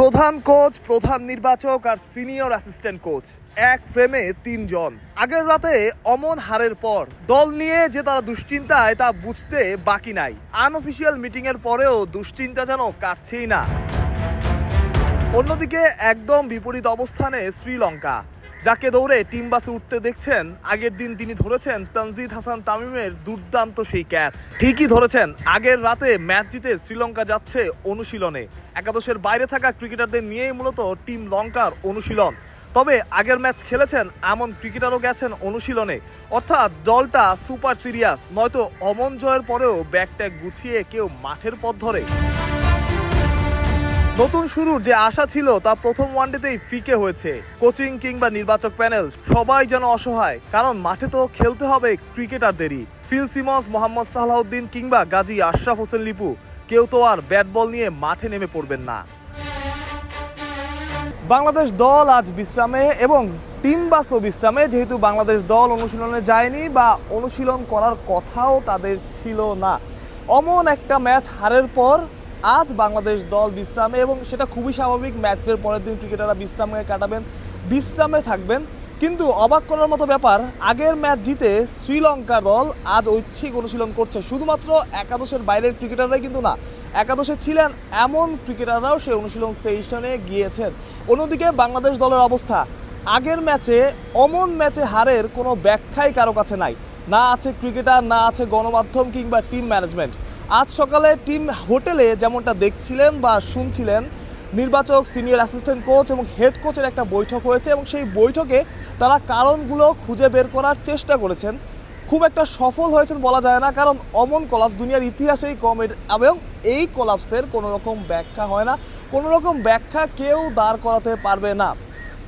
প্রধান কোচ, প্রধান নির্বাচক আর সিনিয়র অ্যাসিস্ট্যান্ট কোচ। এক ফ্রেমে তিনজন। আগের রাতে অমন হারের পর দল নিয়ে যে তারা দুশ্চিন্তায় তা বুঝতে বাকি নাই। আনঅফিসিয়াল মিটিং এর পরেও দুশ্চিন্তা যেন কাটছেই না। অন্যদিকে একদম বিপরীত অবস্থানে শ্রীলঙ্কা, যাকে দৌড়ে টিম বাসে উঠতে দেখছেন, আগের দিন তিনি ধরেছেন তানজিদ হাসান তামিমের দুর্দান্ত সেই ক্যাচ ঠিকই ধরেছেন, আগের রাতে ম্যাচ জিতে শ্রীলঙ্কা যাচ্ছে অনুশীলনে। একাদশের বাইরে থাকা ক্রিকেটারদের নিয়েই মূলত টিম লঙ্কার অনুশীলন। তবে আগের ম্যাচ খেলেছেন এমন ক্রিকেটারও গেছেন অনুশীলনে। অর্থাৎ দলটা সুপার সিরিয়াস, নয়তো অমন জয়ের পরেও ব্যাগ ট্যাগ গুছিয়ে কেউ মাঠের পথ ধরে। নতুন শুরুর যে আশা ছিল তা প্রথম ওয়ানডেতেই ফিকে হয়েছে। কোচিং কিংবা নির্বাচক প্যানেল সবাই যেন অসহায়, কারণ মাঠে তো খেলতে হবে ক্রিকেটারদেরই। ফিল সিমন্স, মোহাম্মদ সালাউদ্দিন কিংবা গাজী আশরাফ হোসেন লিপু। কেউ তো আর ব্যাট বল নিয়ে মাঠে নেমে পড়বেন না। বাংলাদেশ দল আজ বিশ্রামে এবং টিম বাসও বিশ্রামে। যেহেতু বাংলাদেশ দল অনুশীলনে যায়নি বা অনুশীলন করার কথাও তাদের ছিল না। অমন একটা ম্যাচ হারের পর আজ বাংলাদেশ দল বিশ্রামে এবং সেটা খুবই স্বাভাবিক, ম্যাচের পরের দিন ক্রিকেটাররা বিশ্রামে কাটাবেন, বিশ্রামে থাকবেন। কিন্তু অবাক করার মতো ব্যাপার, আগের ম্যাচ জিতে শ্রীলঙ্কা দল আজ ঐচ্ছিক অনুশীলন করছে। শুধুমাত্র একাদশের বাইরের ক্রিকেটাররাই কিন্তু না, একাদশে ছিলেন এমন ক্রিকেটাররাও সেই অনুশীলন স্টেশনে গিয়েছেন। অন্যদিকে বাংলাদেশ দলের অবস্থা, আগের ম্যাচে অমন ম্যাচে হারের কোনো ব্যাখ্যাই কারও কাছে নাই। না আছে ক্রিকেটার, না আছে গণমাধ্যম কিংবা টিম ম্যানেজমেন্ট। আজ সকালে টিম হোটেলে যেমনটা দেখছিলেন বা শুনছিলেন নির্বাচক সিনিয়র অ্যাসিস্ট্যান্ট কোচ এবং হেড কোচের একটা বৈঠক হয়েছে এবং সেই বৈঠকে তারা কারণগুলো খুঁজে বের করার চেষ্টা করেছেন। খুব একটা সফল হয়েছেন বলা যায় না, কারণ অমন কলাপস দুনিয়ার ইতিহাসেই কম এবং এই কলাপসের কোনো রকম ব্যাখ্যা হয় না। কোনো রকম ব্যাখ্যা কেউ দাঁড় করাতে পারবে না।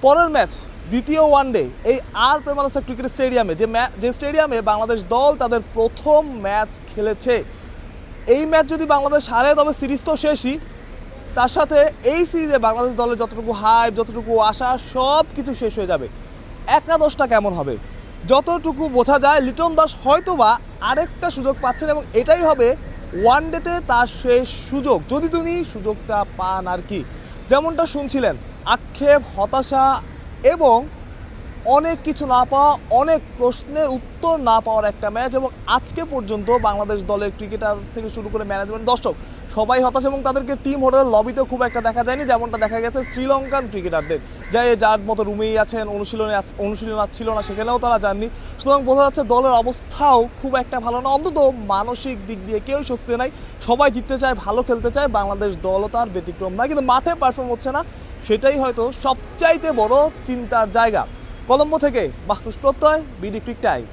পরের ম্যাচ, দ্বিতীয় ওয়ানডে এই আর প্রেমাদাসা ক্রিকেট স্টেডিয়ামে যে যে স্টেডিয়ামে বাংলাদেশ দল তাদের প্রথম ম্যাচ খেলেছে। এই ম্যাচ যদি বাংলাদেশ হারে, তবে সিরিজ তো শেষই। তার সাথে এই সিরিজে বাংলাদেশ দলের যতটুকু হাইপ যতটুকু আশা সব কিছু শেষ হয়ে যাবে। একাদশটা কেমন হবে? যতটুকু বোঝা যায়, লিটন দাস হয়তো বা আরেকটা সুযোগ পাচ্ছেন এবং এটাই হবে ওয়ান ডেতে তার শেষ সুযোগ। যদি তিনি সুযোগটা পান আর কি। যেমনটা শুনছিলেন, আক্ষেপ, হতাশা এবং অনেক কিছু না পাওয়া, অনেক প্রশ্নের উত্তর না পাওয়ার একটা ম্যাচ এবং আজকে পর্যন্ত বাংলাদেশ দলের ক্রিকেটার থেকে শুরু করে ম্যানেজমেন্ট দর্শক সবাই হতাশ এবং তাদেরকে টিম হোটেলের লবিতেও খুব একটা দেখা যায়নি, যেমনটা দেখা গেছে শ্রীলঙ্কান ক্রিকেটারদের। যা যার মতো রুমেই আছেন, অনুশীলনে অনুশীলন ছিল না, সেখানেও তারা যাননি। সুতরাং বোঝা যাচ্ছে দলের অবস্থাও খুব একটা ভালো না, অন্তত মানসিক দিক দিয়ে কেউ স্বস্তি নাই। সবাই জিততে চায়, ভালো খেলতে চায়, বাংলাদেশ দলও তার ব্যতিক্রম না কিন্তু মাঠে পারফর্ম হচ্ছে না, সেটাই হয়তো সবচাইতে বড় চিন্তার জায়গা। কলম্বো থেকে মাহফুজ প্রত্যয়, বিডি ক্রিক টাইম।